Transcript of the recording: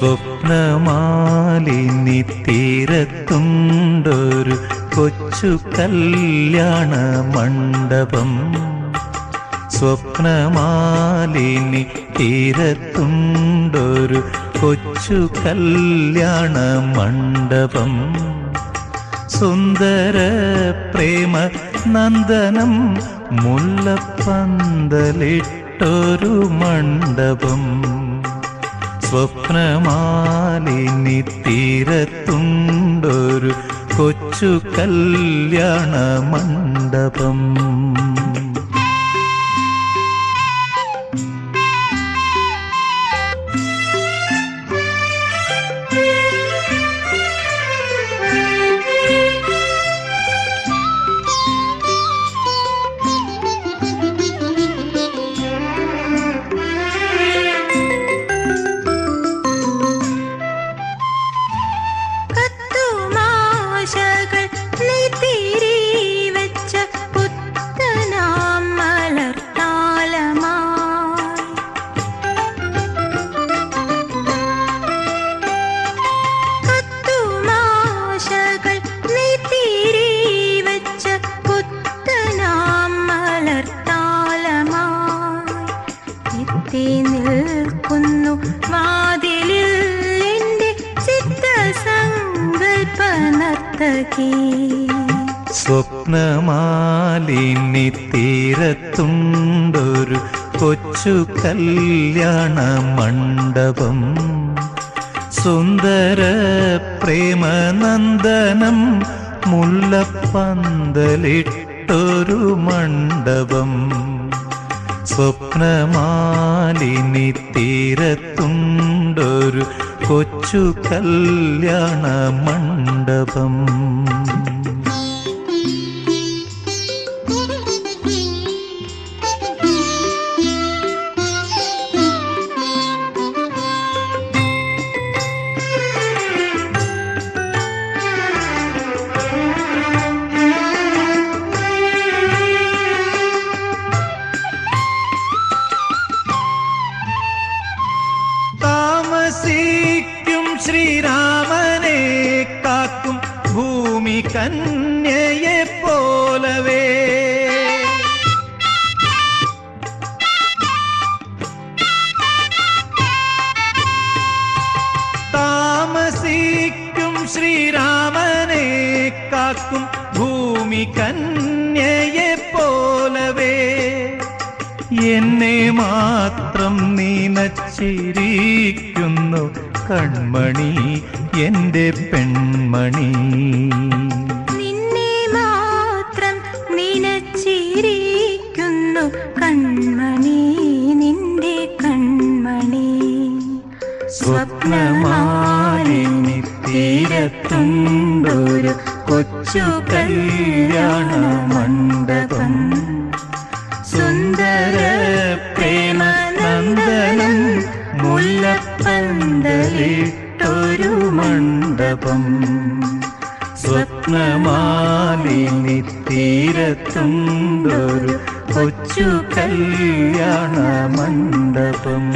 സ്വപ്നമാലിനി തീരത്തുണ്ടൊരു കൊച്ചു കല്യാണ മണ്ഡപം. സ്വപ്നമാലിനി തീരത്തുണ്ടൊരു കൊച്ചു കല്യാണ മണ്ഡപം. സുന്ദര പ്രേമ നന്ദനം മുല്ലപ്പന്തലിട്ടൊരു മണ്ഡപം. സ്വപ്നമാലിനി തീരത്തുണ്ടൊരു കൊച്ചു കല്യാണ മണ്ഡപം. എത്തി നിൽക്കുന്നു. വാതിലിൽ എന്റെ ചിത്തസങ്കൽപ്പ നർത്തകി സ്വപ്നമാലിനി തീരത്തുണ്ടൊരു കൊച്ചു കല്യാണ മണ്ഡപം. സുന്ദര പ്രേമനന്ദനം മുല്ലപ്പന്തലിട്ടൊരു മണ്ഡപം. സ്വപ്നമാലിനി തീരത്തുണ്ടൊരു കൊച്ചു കല്യാണ മണ്ഡപം. താമസിക്കും ശ്രീരാമനെ കാക്കും ഭൂമി കന്യയെ പോലവേ. താമസിക്കും ശ്രീരാമനെ കാക്കും ഭൂമി കന്യയെ പോലവേ. എന്നെ മാത്രം നീനച്ചിരിക്കുന്നു കൺമണി എന്റെ പെൺമണി. നിന്നെ മാത്രം നിനച്ചിരിക്കുന്നു കൺമണി നിന്റെ കൺമണി. സ്വപ്നമാലിനി തീരത്തുണ്ടൊരു കൊച്ചു കല്യാണ മണ്ഡപം സ്വപ്നമാലിനി തീരത്തുണ്ടൊരു കൊച്ചു കല്യാണ മണ്ഡപം.